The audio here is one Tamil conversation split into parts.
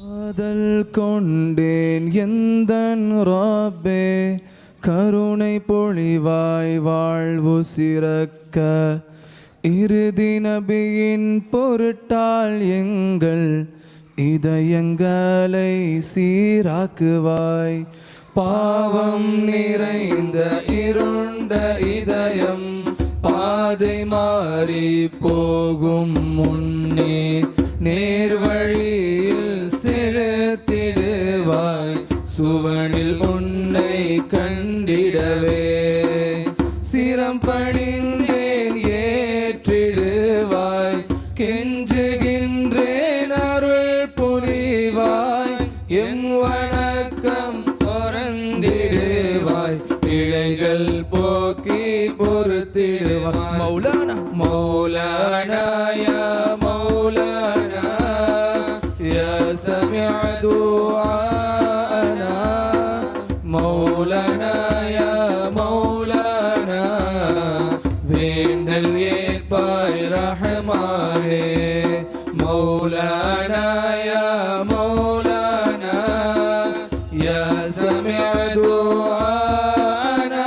காதல் கொண்டேன் எந்தன் ராபே கருணை பொழிவாய் வாழ்வு சிறக்க. இறுதி நபியின் பொருட்டால் எங்கள் இதயங்களை சீராக்குவாய். பாவம் நிறைந்த இருண்ட இதயம் பாதை மாறி போகும் முன்னே நேர்வழியில் சுவனில் உன்னை கண்டிடவே. சிரம் பணிந்தேன் ஏற்றிடுவாய். கெஞ்சுகின்றேன் அருள் புரிவாய். என் வணக்கம் பொறந்திடுவாய். பிழைகள் போக்கி பொறுத்திடுவாய். மௌலானா. மௌலானா ரஹ்மானே மௌலானா யா மௌலானா யா சமிஅ துஆனா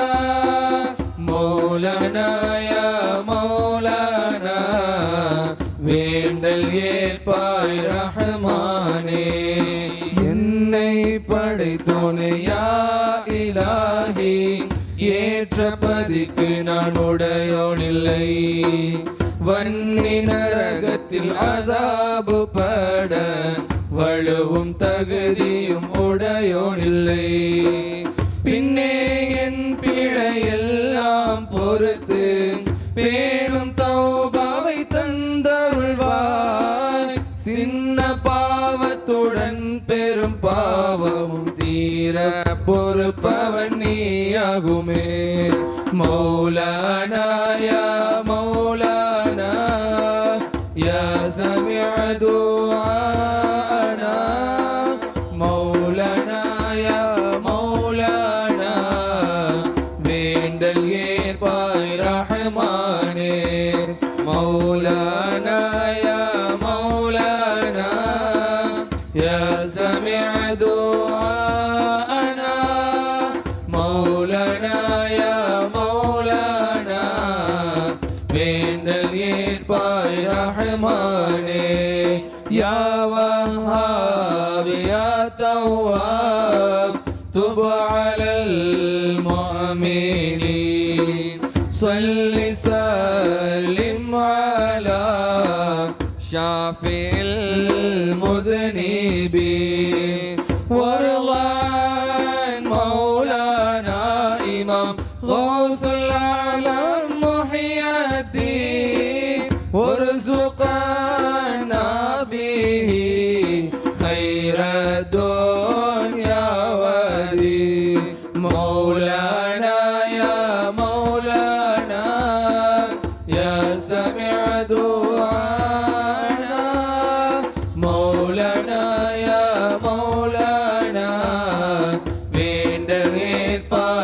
மௌலானா யா மௌலானா வேண்டல் ஏற்பாய் ரஹ்மானே. என்னை படைத்தோனே யா இலாஹி ஏற்ற பதிக்கு நான் உடையோனில்லை வன்னி நரகத்தில் அதாபு பட வழுவும் தகுதியும் உடையோனில்லை பின்னே என் பிழையெல்லாம் பொறுத்து பேணும் தௌபாவை தந்தருள்வாய் சின்ன பாவத்துடன் பெரும் பாவமும் தீர பொறுப்பவன் நீயாகுமே. மௌலானாயா ஏற்பாய் ரஹ்மானே மௌலானா யா மௌலானா யா சமிஅ துஆனா மௌலானா யா மௌலானா வேண்டல் ஏற்பாய் ரஹ்மானே யா வஹாப் யா தவ்வாப் துப் அலல் முஅமினீன் صل سلم على شافع المذنبين. وارض عن مولانا إمام غوث العالم محي الدين. وارزقنا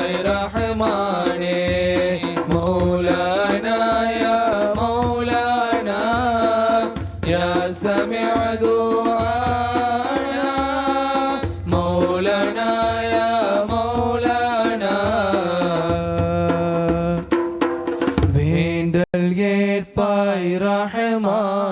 ஏற்பாய் ரஹ்மானே மௌலானா யா மௌலானா யா சமிஅ துஆனா மௌலானா யா மௌலானா வேண்டல் ஏற்பாய் ரஹ்மானே